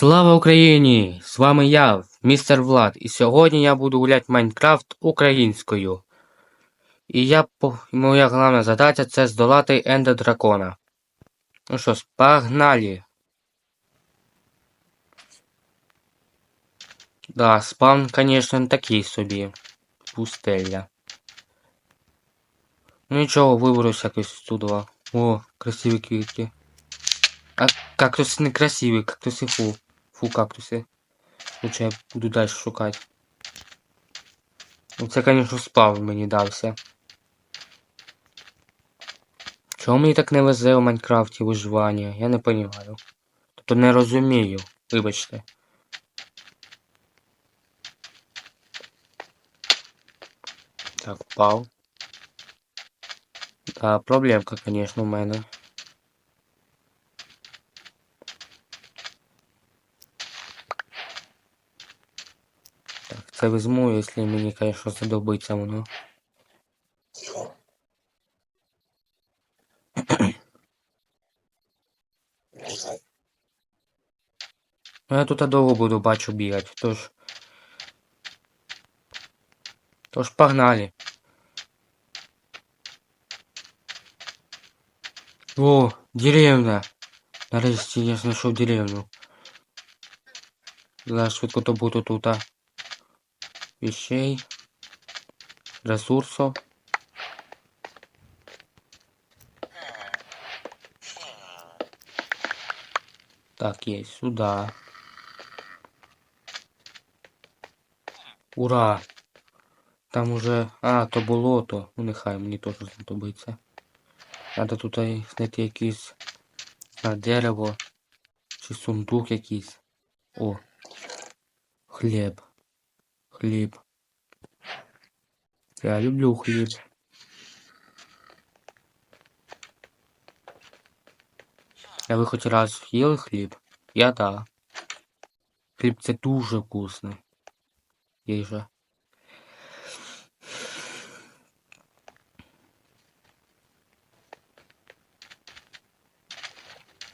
Слава Україні! З вами я, містер Влад, і сьогодні я буду гуляти Майнкрафт українською. І я моя головна задача це здолати Ендер Дракона. Ну що ж, погнали! Да, спавн, конечно, такий собі. Пустеля. Ну нічого, виберусь якось туди. О, красиві квітки. А кактуси не красиві, кактуси фу. Фу, кактуси. Лучше я буду далі шукати. Ну це, конечно, спав мені дався. Чому мені так не везе у Майнкрафті виживання? Я не розумію. Тобто не розумію. Вибачте. Так, впав. Да, проблемка, конечно, у мене. це візьму, якщо мені, конечно, знадобиться воно. Ну, я тут довго буду бачу бігати, тож. Тож погнали. О, деревня. Нарешті я знайшов деревню. Зараз швидко добуду тут а, Вещей, ресурсів. Так, есть сюда. Ура! Там уже... А, то болото. Ну нехай мені теж знадобиться. Надо тут знайти якийсь а, дерево. Чи сундук якийсь. О. Хліб. Хліб. Я люблю хліб. А ви хоч раз їли хліб? Я да. Хліб це дуже вкусно. Їжа.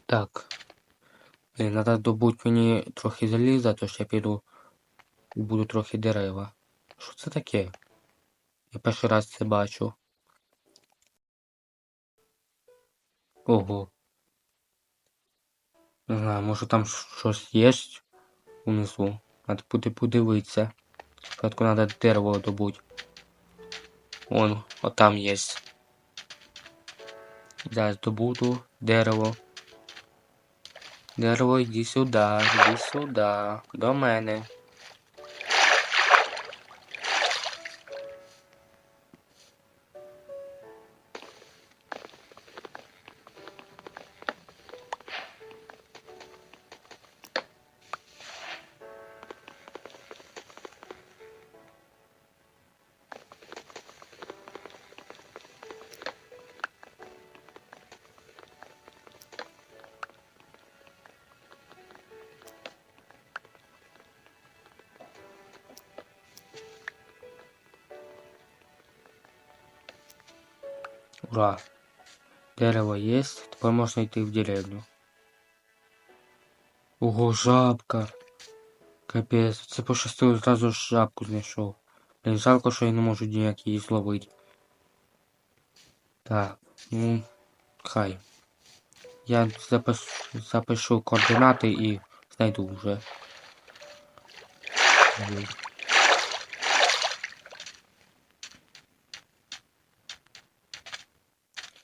Так. Блін, треба добути мені трохи заліза, тож я піду буду трохи дерева. Що це таке? Я перший раз це бачу. Ого. Не знаю, може там щось є унизу. Надо буде подивитися. Спочатку треба дерево добути. Вон, от там є. Зараз добуду дерево. Дерево, йди сюди, йди сюди, до мене. Ура! Дерево есть, тепер можна йти в деревню. Ого, жабка. Капець, це пощастило зразу ж жабку знайшов. Блін, жалко, що я не можу ніяк її зловити. Так, ну, хай. Я запис... запишу координати і знайду вже.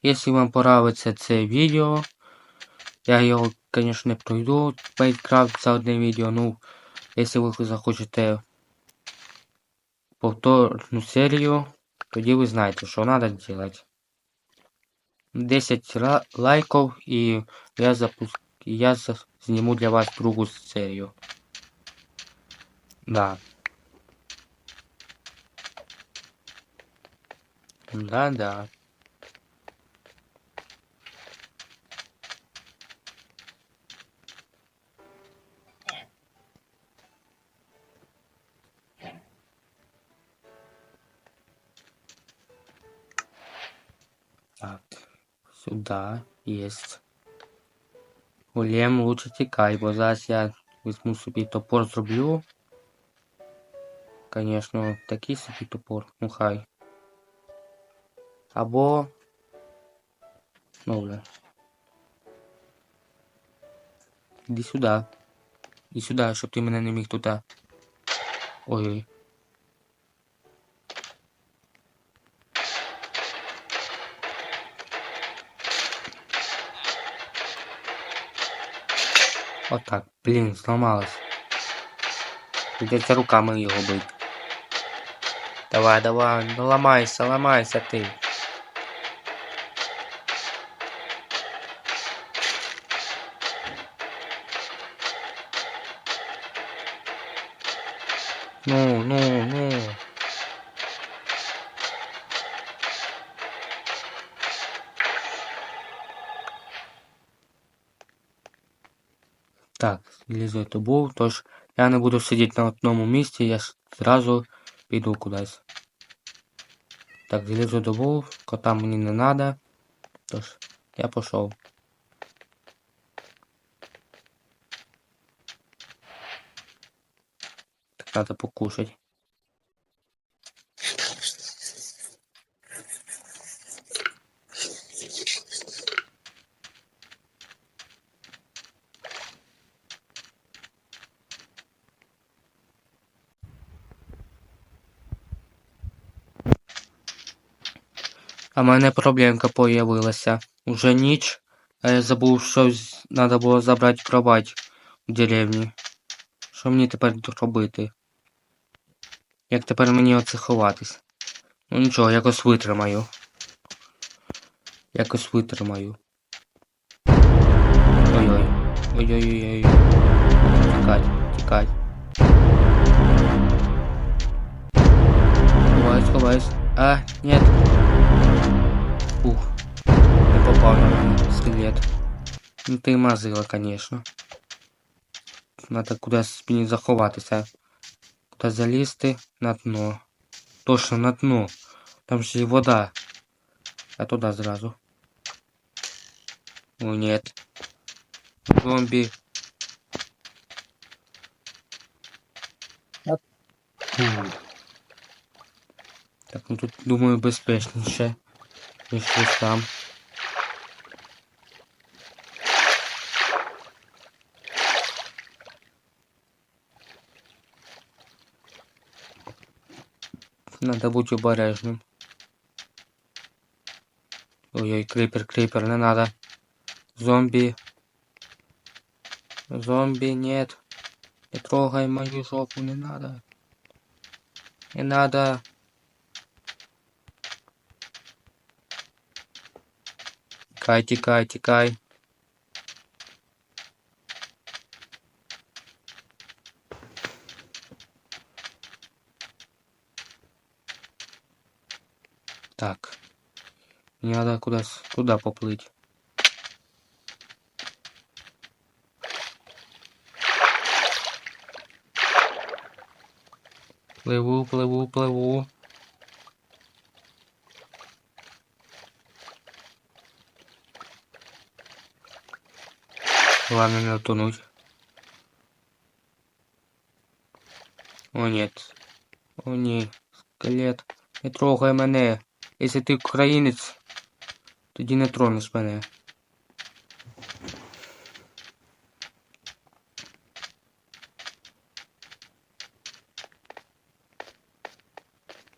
Якщо вам подобається це відео, я його, конечно, не пройду Майнкрафт за одне відео, ну, якщо ви захочете повторну серію, тоді ви знаєте, що треба робити. 10 ла- лайків і я запуск... я зніму для вас другу серію. Да. Да-да. Так, сюда есть. Голем лучше тікай, бо зараз я Візьму собі топор зроблю. Конечно, такий собі топор, ну хай. Або. Ну, бля. Іди сюди. Іди сюди, щоб ти мене не міг туди. Ой-ой. Отак. Блін, зламалось. Придеться руками його бити. Давай, давай, ну ламайся, ламайся ти. Ну, ну, ну. Реалізуйте був, тож я не буду сидіти на одному місці, я зразу піду кудись. Так, залізу добув, кота мені не надо. Тож, я пішов. Так, надо покушать. А в мене проблемка появилася. Уже ніч, а я забув, що надо було забрати кровать в деревні. Що мені тепер робити? Як тепер мені оце ховатись? Ну нічого, якось витримаю. Якось витримаю. Ой-ой. Ой-ой-ой-ой. Тікать, тікать. Ховаюсь, ховаюсь. А, нет. Ух. Не попав на мене скелет. Ну ти мазила, конечно. Надо кудись мені заховатися. Куди залізти на дно. Точно на дно. Там же і вода. А туди зразу. О, нет. Зомбі. Фу. Так, ну тут, думаю, безпечніше, ніж десь там. Надо бути обережним. Ой-ой, крипер, крипер, не надо. Зомби. Зомби, нет. Не трогай мою жопу, не надо. Не надо. Тікай, тікай, тікай. Так. Мне надо куда туда поплыть. Пливу, пливу, пливу. Главное не утонуть. О нет. О ні. Скелет. Не трогай мене. Якщо ти українець, тоді не тронеш мене.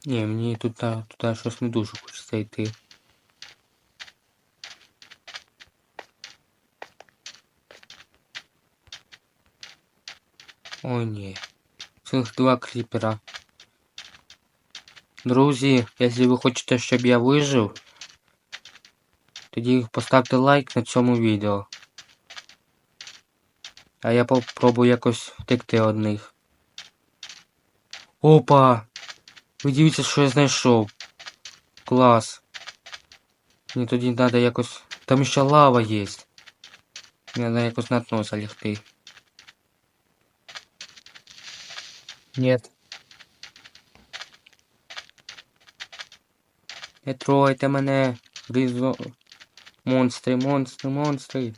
Ні, мені тут туди щось не дуже хочеться йти. О, ні. Цих два кріпера. Друзі, якщо ви хочете, щоб я вижив, тоді поставте лайк на цьому відео. А я попробую якось втекти од них. Опа! Ви дивіться, що я знайшов. Клас. Мені тоді треба якось... Там ще лава є. Мені треба якось на дно залягти. Нет. Не тройте мене. Різо... Монстри, монстри, монстри.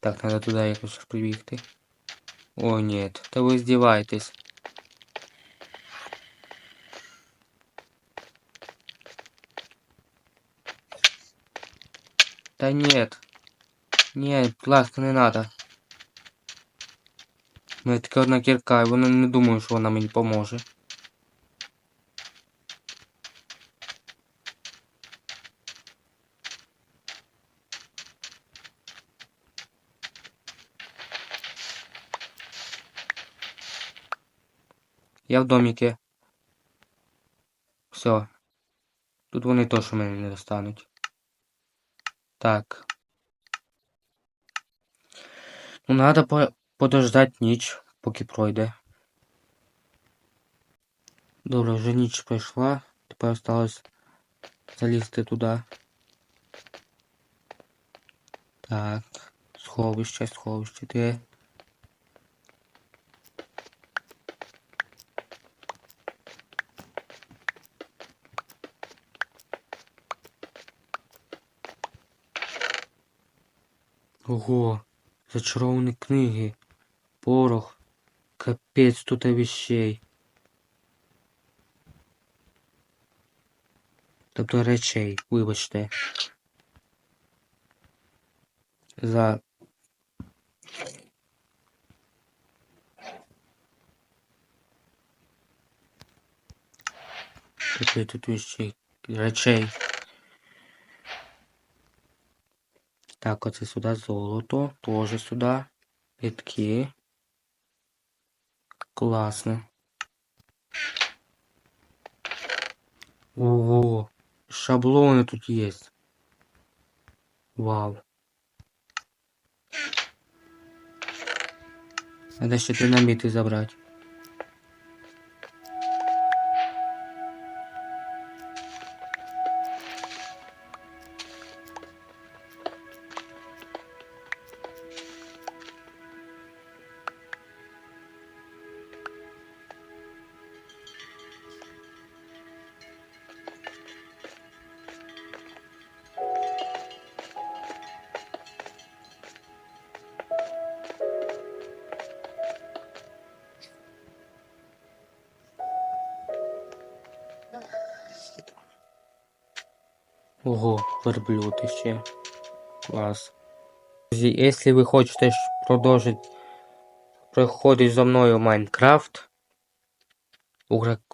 Так, треба туди якось прибігти. О, ні, та ви здіваєтесь. Та нет. Нет, ласка не надо. У мене тільки одна кірка, і вона не думаю, що вона мені поможе. Я в доміки. Все. Тут вони точно мене не достануть. Так. Ну, надо по подождать ніч, поки пройде. Добре, вже ніч пройшла. Тепер осталось залізти туди. Так. Сховище, сховище. Де? Ого, зачаровані книги, порох, капець тут вещей. Тобто речей, вибачте. За. Капець тут вещей, речей. Так, оце сюди золото, теж сюди. Рідки. Класно. Ого, шаблони тут є. Вау. Надо ще динаміти забрати. Ого, верблюд ще. Клас. Друзі, якщо ви хочете продовжити проходити зі мною Майнкрафт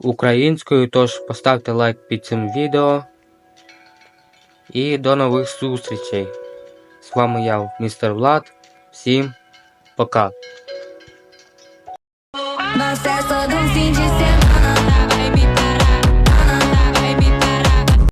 українською, тож поставте лайк під цим відео. І до нових зустрічей. З вами я, містер Влад. Всім пока.